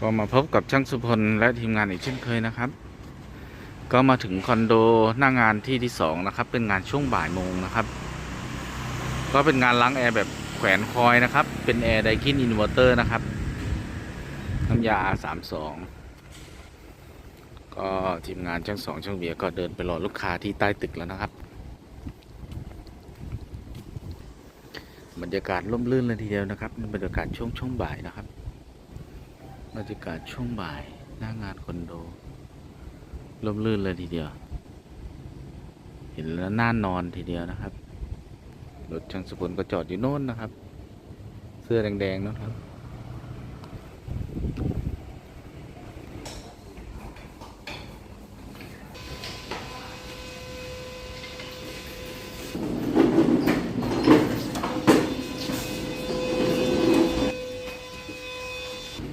ก็มาพบกับช่างสุพลและทีมงานอีกเช่นเคยนะครับ ก็มาถึงคอนโดหน้างานที่ที่สองนะครับ เป็นงานช่วงบ่ายโมงนะครับ ก็เป็นงานล้างแอร์แบบแขวนคอยนะครับ เป็นแอร์ไดคินอินเวอร์เตอร์นะครับน้ำยา R32 ก็ทีมงานช่างสองช่างเบียก็เดินไปรอลูกค้าที่ใต้ตึกแล้วนะครับ บรรยากาศร่มรื่นเลยทีเดียวนะครับบรรยากาศช่วงช่วงบ่ายนะครับ บรรยากาศช่วงบ่ายหน้างานคอนโดร่มรื่นเลยทีเดียว เห็นแล้วน่านอนทีเดียวนะครับ รถช่างสกุลก็จอดอยู่โน่นนะครับ เสื้อแดงๆนะครับ